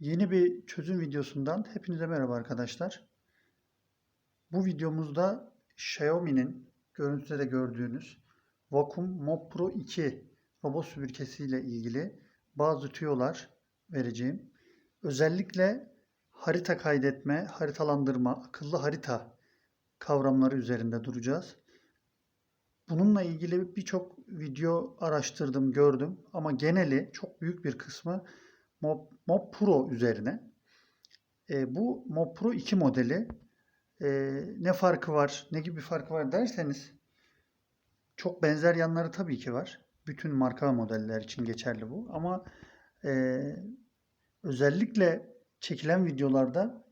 Yeni bir çözüm videosundan hepinize merhaba arkadaşlar. Bu videomuzda Xiaomi'nin görüntüde de gördüğünüz Vacuum Mop Pro 2 robot süpürgesi ile ilgili bazı tüyolar vereceğim. Özellikle harita kaydetme, haritalandırma, akıllı harita kavramları üzerinde duracağız. Bununla ilgili birçok video araştırdım, gördüm ama geneli çok büyük bir kısmı Mob, Mob Pro üzerine. E, bu Mob Pro 2 modeli e, ne farkı var, ne gibi farkı var derseniz çok benzer yanları tabii ki var. Bütün marka modeller için geçerli bu. Ama e, özellikle çekilen videolarda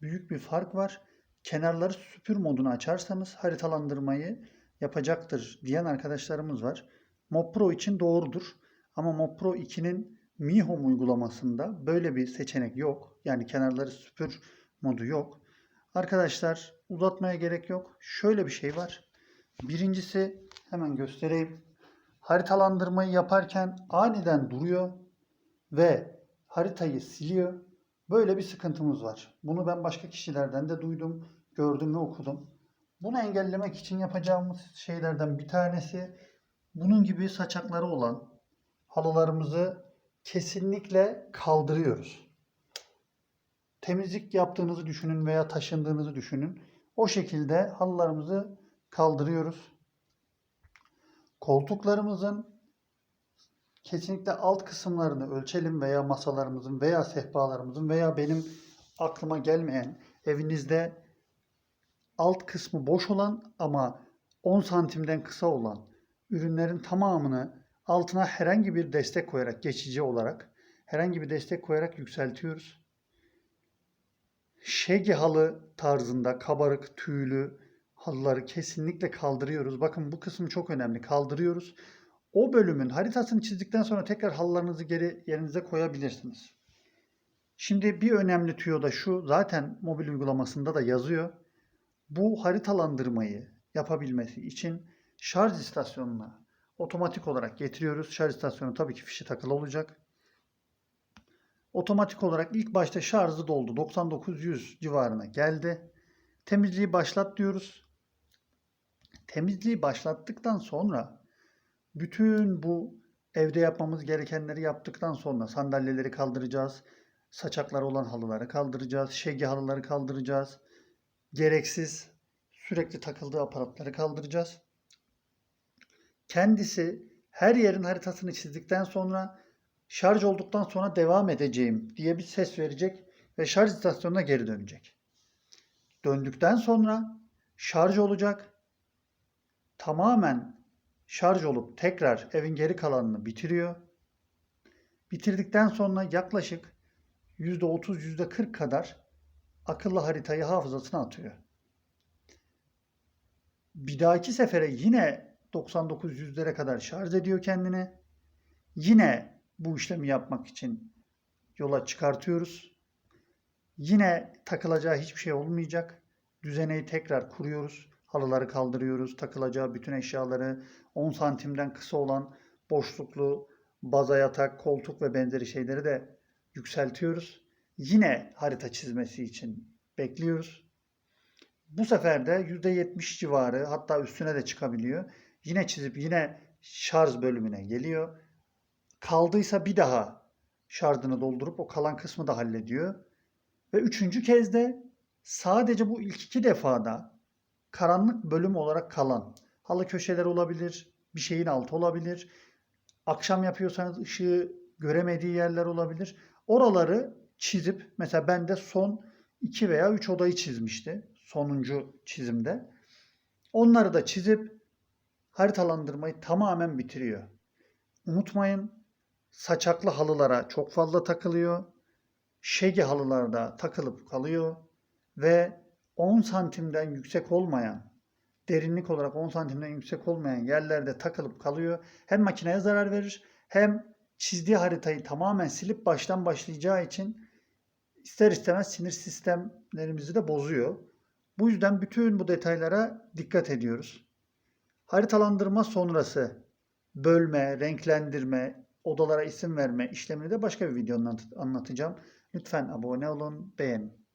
büyük bir fark var. Kenarları süpür modunu açarsanız haritalandırmayı yapacaktır diyen arkadaşlarımız var. Mob Pro için doğrudur. Ama Mob Pro 2'nin Mi Home uygulamasında böyle bir seçenek yok. Yani kenarları süpür modu yok. Arkadaşlar uzatmaya gerek yok. Şöyle bir şey var. Birincisi hemen göstereyim. Haritalandırmayı yaparken aniden duruyor ve haritayı siliyor. Böyle bir sıkıntımız var. Bunu ben başka kişilerden de duydum, gördüm ve okudum. Bunu engellemek için yapacağımız şeylerden bir tanesi bunun gibi saçakları olan halılarımızı kesinlikle kaldırıyoruz. Temizlik yaptığınızı düşünün veya taşındığınızı düşünün. O şekilde halılarımızı kaldırıyoruz. Koltuklarımızın kesinlikle alt kısımlarını ölçelim veya masalarımızın veya sehpalarımızın veya benim aklıma gelmeyen evinizde alt kısmı boş olan ama 10 santimden kısa olan ürünlerin tamamını altına herhangi bir destek koyarak geçici olarak herhangi bir destek koyarak yükseltiyoruz. Şegi halı tarzında kabarık tüylü halıları kesinlikle kaldırıyoruz. Bakın bu kısım çok önemli. Kaldırıyoruz. O bölümün haritasını çizdikten sonra tekrar halılarınızı geri yerinize koyabilirsiniz. Şimdi bir önemli tüyo da şu. Zaten mobil uygulamasında da yazıyor. Bu haritalandırmayı yapabilmesi için şarj istasyonuna otomatik olarak getiriyoruz. Şarj istasyonu tabii ki fişi takılı olacak. Otomatik olarak ilk başta şarjı doldu. 99-100 civarına geldi. Temizliği başlat diyoruz. Temizliği başlattıktan sonra bütün bu evde yapmamız gerekenleri yaptıktan sonra sandalyeleri kaldıracağız. Saçakları olan halıları kaldıracağız. Şegi halıları kaldıracağız. Gereksiz sürekli takıldığı aparatları kaldıracağız. Kendisi her yerin haritasını çizdikten sonra şarj olduktan sonra devam edeceğim diye bir ses verecek ve şarj istasyonuna geri dönecek. Döndükten sonra şarj olacak. Tamamen şarj olup tekrar evin geri kalanını bitiriyor. Bitirdikten sonra yaklaşık %30 %40 kadar akıllı haritayı hafızasına atıyor. Bir dahaki sefere yine 99-100'lere kadar şarj ediyor kendini. Yine bu işlemi yapmak için yola çıkartıyoruz. Yine takılacağı hiçbir şey olmayacak. Düzeneyi tekrar kuruyoruz. Halıları kaldırıyoruz. Takılacağı bütün eşyaları 10 santimden kısa olan boşluklu baza yatak, koltuk ve benzeri şeyleri de yükseltiyoruz. Yine harita çizmesi için bekliyoruz. Bu sefer de %70 civarı hatta üstüne de çıkabiliyor. Yine çizip yine şarj bölümüne geliyor. Kaldıysa bir daha şarjını doldurup o kalan kısmı da hallediyor. Ve üçüncü kez de sadece bu ilk iki defada karanlık bölüm olarak kalan halı köşeler olabilir, bir şeyin altı olabilir. Akşam yapıyorsanız ışığı göremediği yerler olabilir. Oraları çizip mesela ben de son 2 veya 3 odayı çizmişti sonuncu çizimde. Onları da çizip haritalandırmayı tamamen bitiriyor. Unutmayın saçaklı halılara çok fazla takılıyor. Şegi halılarda takılıp kalıyor ve 10 santimden yüksek olmayan derinlik olarak 10 santimden yüksek olmayan yerlerde takılıp kalıyor. Hem makineye zarar verir hem çizdiği haritayı tamamen silip baştan başlayacağı için ister istemez sinir sistemlerimizi de bozuyor. Bu yüzden bütün bu detaylara dikkat ediyoruz. Haritalandırma sonrası bölme, renklendirme, odalara isim verme işlemini de başka bir videoda anlatacağım. Lütfen abone olun, beğenin.